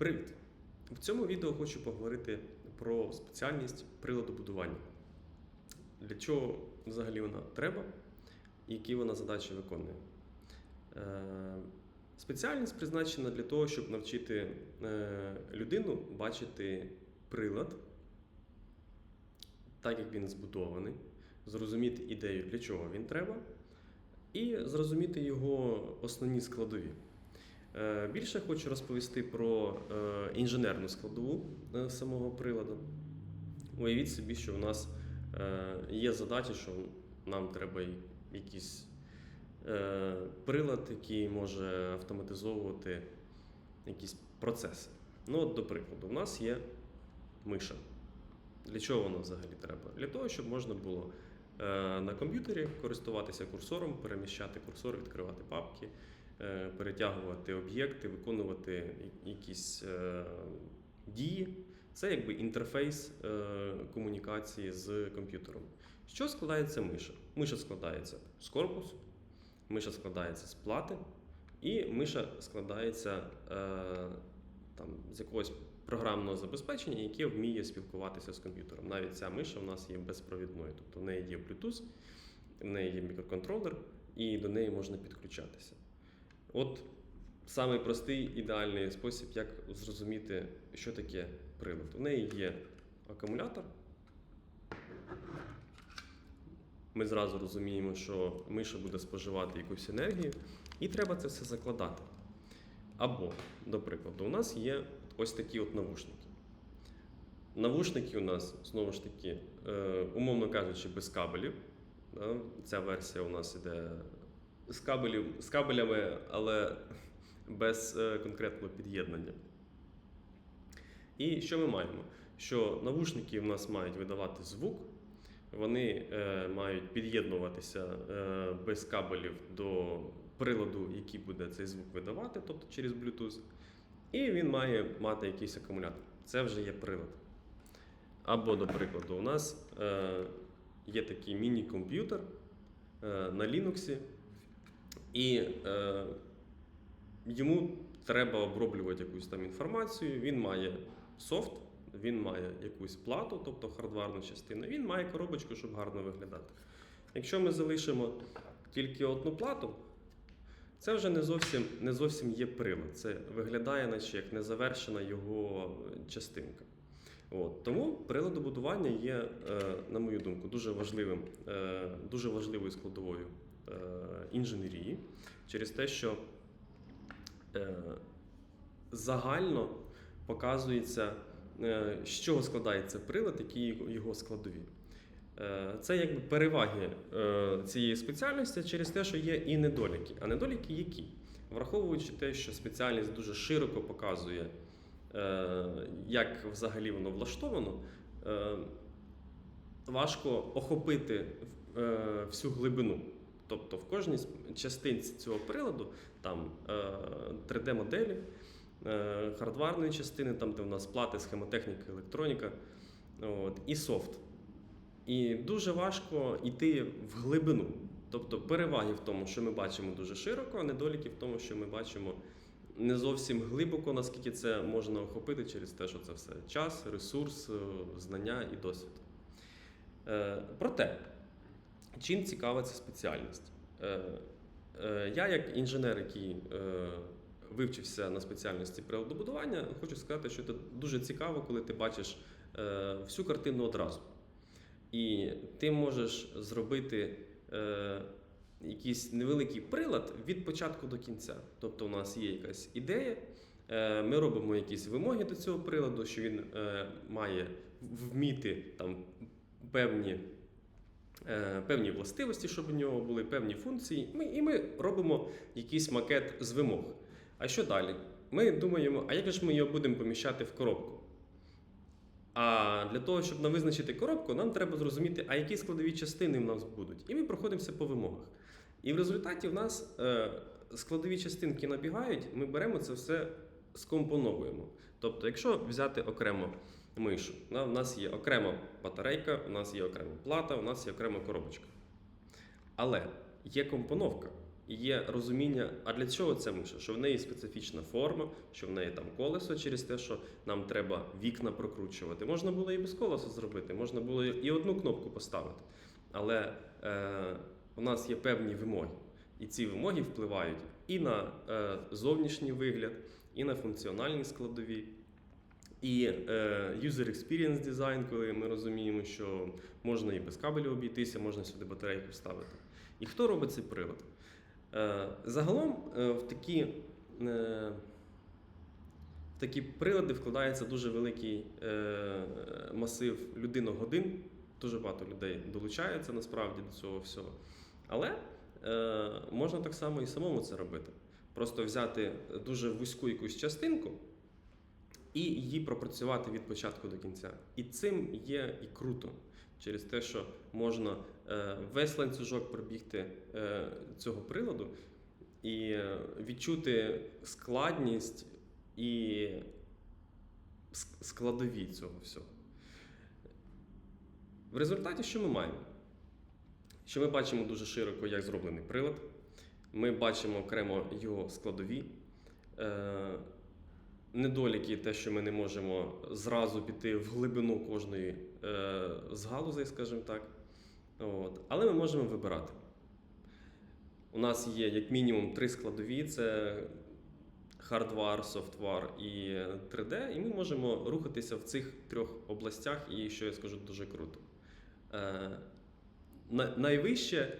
Привіт! В цьому відео хочу поговорити про спеціальність приладобудування. Для чого взагалі вона треба які вона задачі виконує. Е, Спеціальність призначена для того, щоб навчити е, людину бачити прилад, так як він збудований, зрозуміти ідею, для чого він треба, і зрозуміти його основні складові. Е, Більше хочу розповісти про е, інженерну складову е, самого приладу. Уявіть собі, що в нас є задача, що нам треба якийсь прилад, який може автоматизовувати якісь процеси. Ну, от, до прикладу, у нас є миша. Для чого вона взагалі треба? Для того, щоб можна було на комп'ютері користуватися курсором, переміщати курсор, відкривати папки, перетягувати об'єкти, виконувати якісь е, дії. Це якби інтерфейс е, комунікації з комп'ютером. Чого складається миша? Миша складається з корпусу, миша складається з плати, і миша складається е, там, з якогось програмного забезпечення, яке вміє спілкуватися з комп'ютером. Навіть ця миша в нас є безпровідною, тобто в неї є Bluetooth, в неї є мікроконтролер, і до неї можна підключатися. От самий простий ідеальний спосіб, як зрозуміти, що таке прилад. У неї є акумулятор. Ми зразу розуміємо, що миша буде споживати якусь енергію, і треба це все закладати. Або, до прикладу, у нас є ось такі от навушники. Навушники у нас, знову ж таки, е, умовно кажучи, без кабелів. Ця версія у нас іде з, кабелів, з кабелями, але без е, конкретного під'єднання. І що ми маємо? Що навушники в нас мають видавати звук, вони е, мають під'єднуватися е, без кабелів до приладу, який буде цей звук видавати, тобто через Bluetooth. І він має мати якийсь акумулятор. Це вже є прилад. Або, до прикладу, у нас е, є такий міні-комп'ютер е, на Linux, і е, йому треба оброблювати якусь там інформацію. Він має софт, він має якусь плату, тобто хардварну частину, він має коробочку, щоб гарно виглядати. Якщо ми залишимо тільки одну плату, це вже не зовсім, не зовсім є прилад. Це виглядає, наче як незавершена його частинка. От. Тому приладобудування є, е, на мою думку, дуже важливим, е, дуже важливою складовою інженерії через те, що е, загально показується, е, з чого складається прилад, які його- складові. Е, Це якби переваги е, цієї спеціальності через те, що є і недоліки. А недоліки які? Враховуючи те, що спеціальність дуже широко показує, е, як взагалі воно влаштовано, е, важко охопити е, всю глибину. Тобто в кожній частинці цього приладу там е, 3D-моделі, е, хардварної частини, там, де в нас плати, схемотехніка, електроніка, от, і софт. І дуже важко йти в глибину. Тобто переваги в тому, що ми бачимо дуже широко, а недоліки в тому, що ми бачимо не зовсім глибоко, наскільки це можна охопити через те, що це все час, ресурс, е, знання і досвід. Е, Проте, чим цікава ця спеціальність? Е, е, Я, як інженер, який е, вивчився на спеціальності приладобудування, хочу сказати, що це дуже цікаво, коли ти бачиш всю картину одразу. І ти можеш зробити якийсь невеликий прилад від початку до кінця. Тобто, у нас є якась ідея, ми робимо якісь вимоги до цього приладу, що він має вміти там певні. Е, Певні властивості, щоб у нього були певні функції, ми, і ми робимо якийсь макет з вимог. А що далі? Ми думаємо, а як ж ми його будемо поміщати в коробку? А для того, щоб нам визначити коробку, нам треба зрозуміти, а які складові частини в нас будуть. І ми проходимося по вимогах. І в результаті в нас е, складові частинки набігають, ми беремо це все, скомпоновуємо. Тобто, якщо взяти окремо мишу, да, у нас є окрема батарейка, у нас є окрема плата, у нас є окрема коробочка. Але є компоновка. є розуміння, а для чого ця миша? Що в неї специфічна форма, що в неї там колесо через те, що нам треба вікна прокручувати. Можна було і без колеса зробити, можна було і одну кнопку поставити. Але е, у нас є певні вимоги, і ці вимоги впливають і на е, зовнішній вигляд, і на функціональні складові. І е, user experience design, коли ми розуміємо, що можна і без кабелю обійтися, можна сюди батарейку вставити. І хто робить цей прилад? Е, загалом е, в такі, в такі прилади вкладається дуже великий масив людиногодин. Дуже багато людей долучається насправді до цього всього. Але можна так само і самому це робити. Просто взяти дуже вузьку якусь частинку і її пропрацювати від початку до кінця. І цим є і круто, через те, що можна е, весь ланцюжок пробігти е, цього приладу і е, відчути складність і складові цього всього. В результаті що ми маємо? Що ми бачимо дуже широко, як зроблений прилад. Ми бачимо окремо його складові. Недоліки, те, що ми не можемо зразу піти в глибину кожної е, з галузей, скажімо так. От. Але ми можемо вибирати. У нас є як мінімум три складові: це хардвар, софтвар і 3D, і ми можемо рухатися в цих трьох областях, і що я скажу дуже круто. Е, найвище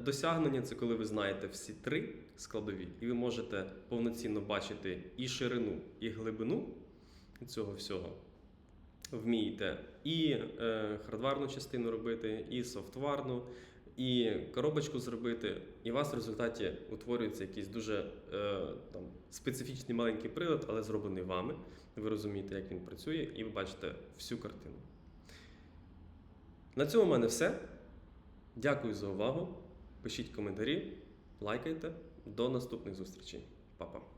досягнення це коли ви знаєте всі три складові, і ви можете повноцінно бачити і ширину, і глибину цього всього. Вмієте і е, хардварну частину робити, і софтварну, і коробочку зробити, і у вас в результаті утворюється якийсь дуже е, там, специфічний маленький прилад, але зроблений вами. Ви розумієте, як він працює, і ви бачите всю картину. На цьому в мене все. Дякую за увагу. Пишіть коментарі, лайкайте. До наступних зустрічей. Па-па.